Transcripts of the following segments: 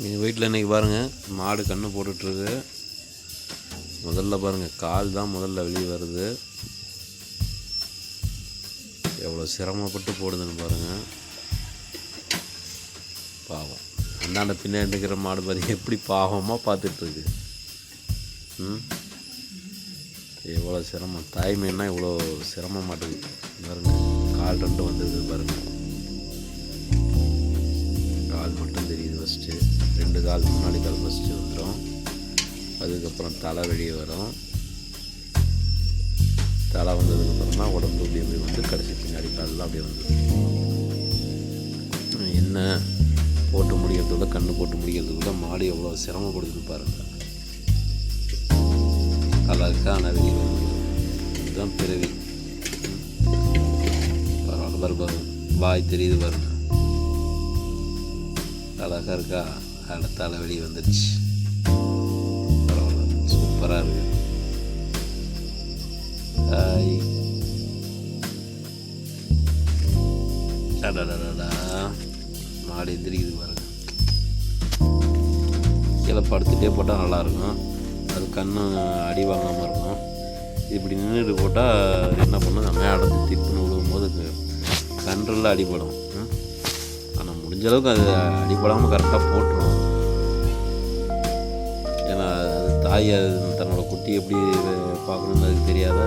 நீங்கள் வீட்டில் இன்றைக்கி பாருங்கள் மாடு கன்று போட்டுட்ருக்கு. முதல்ல பாருங்கள் கால் தான் முதல்ல வெளியே வருது. எவ்வளோ சிரமப்பட்டு போடுதுன்னு பாருங்கள் பாவம். அந்தாண்ட பின்னாடி இருக்கிற மாடு பாருங்க எப்படி பாவமாக பார்த்துட்ருக்கு. ம்? எவ்வளோ சிரமம். தாய்மைன்னா இவ்வளோ சிரமம் மாட்டேங்குது பாருங்க கால் ரெண்டும் வந்துருக்குது பாருங்கள் கால் மட்டும் தெரியுது. ஃபஸ்ட்டு ரெண்டு கால் முன்னாடி கால் ஃபஸ்ட்டு வந்துடும் அதுக்கப்புறம் தலை வெளியே வரும். தலை வந்ததுக்கப்புறம் தான் உடம்பு அப்படி அப்படி வந்து கடைசி பின்னாடி காலெலாம் அப்படியே வந்து என்ன போட்டு முடிக்கிறதுக்குள்ள கண்ணு போட்டு முடிக்கிறதுக்குள்ள மாடு எவ்வளோ சிரமப்படுதுன்னு பாருங்கள் அழகான வெளியே வந்து இதுதான் பிறவி. பரவாயில்ல பாரு வாய் தெரியுது பாருங்க. அழகாக இருக்கா? அடுத்த அளவெளி வந்துடுச்சு பரவாயில்ல. சூப்பராக இருக்கு. ஹாய். அடடடடா மாடு எந்திரிக்குது பாருங்க. கீழே படுத்துகிட்டே போட்டால் நல்லாயிருக்கும். அது கண்ணு அடி வாங்காமல் இருக்கும். இப்படி நின்றுட்டு போட்டால் என்ன பண்ணும்? மேடத்து திப்புன்னு விழுகும்போது கன்றில் அடிபடும். முடிஞ்ச அளவுக்கு அது அடிப்படாமல் கரெக்டாக போட்டுரும். ஏன்னா அது தாய் அது தன்னோட குட்டி எப்படி பார்க்கணும்னு அதுக்கு தெரியாதா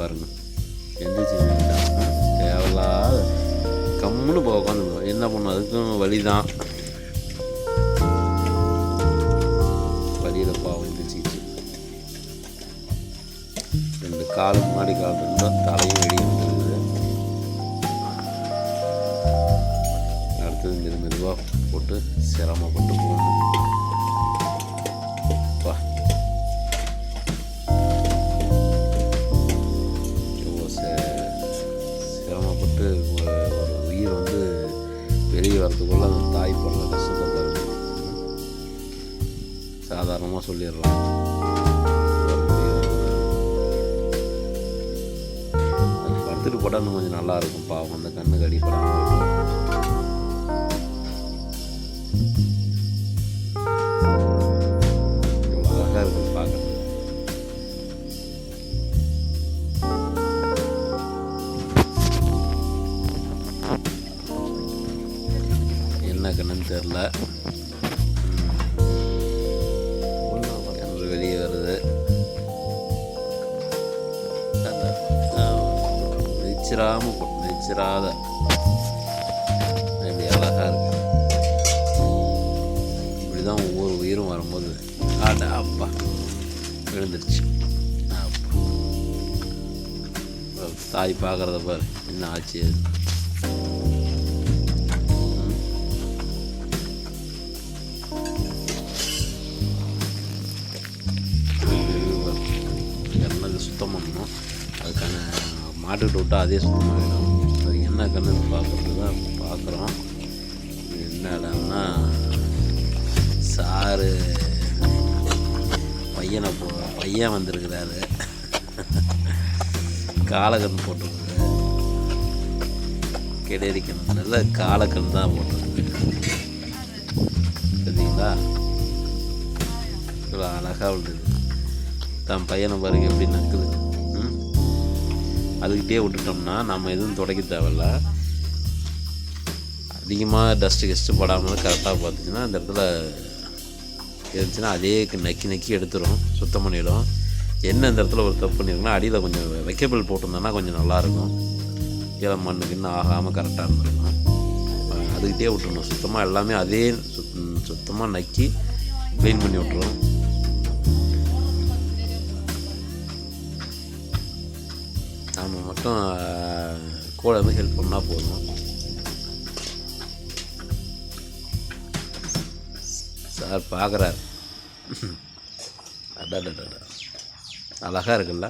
பாருங்க. எந்திரிச்சு தேவையில்லாத கம்முன்னு போக உட்காந்து என்ன பண்ணும்? அதுக்கும் வழி தான் வழியில் பாவம் எந்திரிச்சிச்சு ரெண்டு காலுக்கு முன்னாடி கால் ரெண்டும் தலையும் வெளியும் போட்டு மெது மெதுவாக போட்டு சிரமப்பட்டு போகணும். பா சிரமப்பட்டு ஒரு உயிர் வந்து வெளியே வரதுக்குள்ள அந்த தாய் படுற கஷ்டத்தை பாருங்க சாதாரணமாக சொல்லிடலாம். படுத்துட்டு போட்டால் இன்னும் கொஞ்சம் நல்லா இருக்கும். பாவம் அந்த கண்ணுக்கு அடிப்படாமல் இருக்கும். அழகாக இருக்குது பார்க்குறது என்ன கண்ணுன்னு தெரில வெளியே வருது. நெச்சிராம நெச்சிராத. தான் ஒவ்வொரு உயிரும் வரும்போது ஆடா அப்பா விழுந்துருச்சு அப்பா. தாய் பார்க்குறத பாரு என்ன ஆச்சு அது. சுத்தம் பண்ணணும் அதுக்கான மாட்டுக்கிட்ட விட்டால் அதே சுத்தமாகிடும் அது என்ன கண்ணுன்னு பார்க்குறது தான் பார்க்குறோம் என்ன இடம்னா சாரு பையனை போ பையன் வந்திருக்கிறாரு. காலகன் போட்டிருக்கு. கிடையாது நல்ல காலக்கண் தான் போட்டிருக்கு. சரிங்களா? இவ்வளோ அழகாக விழுது தன் பையனை பாருங்க எப்படி நக்குது. அதுக்கிட்டே விட்டுட்டோம்னா நம்ம எதுவும் துடைக்க தேவையில்ல. அதிகமாக டஸ்ட்டு கெஸ்ட்டு படாமல் கரெக்டாக பார்த்துச்சுன்னா அந்த இடத்துல இருந்துச்சுன்னா அதே நக்கி நக்கி எடுத்துரும் சுத்தம் பண்ணிடும். என்ன இந்த இடத்துல ஒரு தப்பு பண்ணியிருக்குன்னா அடியில் கொஞ்சம் வைக்கபிள் போட்டிருந்தோன்னா கொஞ்சம் நல்லாயிருக்கும். கீழே மண்ணுக்கு இன்னும் ஆகாமல் கரெக்டாக இருந்திருக்கும். அதுக்கிட்டே விட்டுருணும் சுத்தமாக எல்லாமே அதே சுத் சுத்தமாக நக்கி க்ளீன் பண்ணி விட்ருவோம் நாம் மட்டும் கூட வந்து ஹெல்ப் பண்ணால் போதும். சார் பார்க்குறாரு. அடடடடா அழகாக இருக்குல்ல?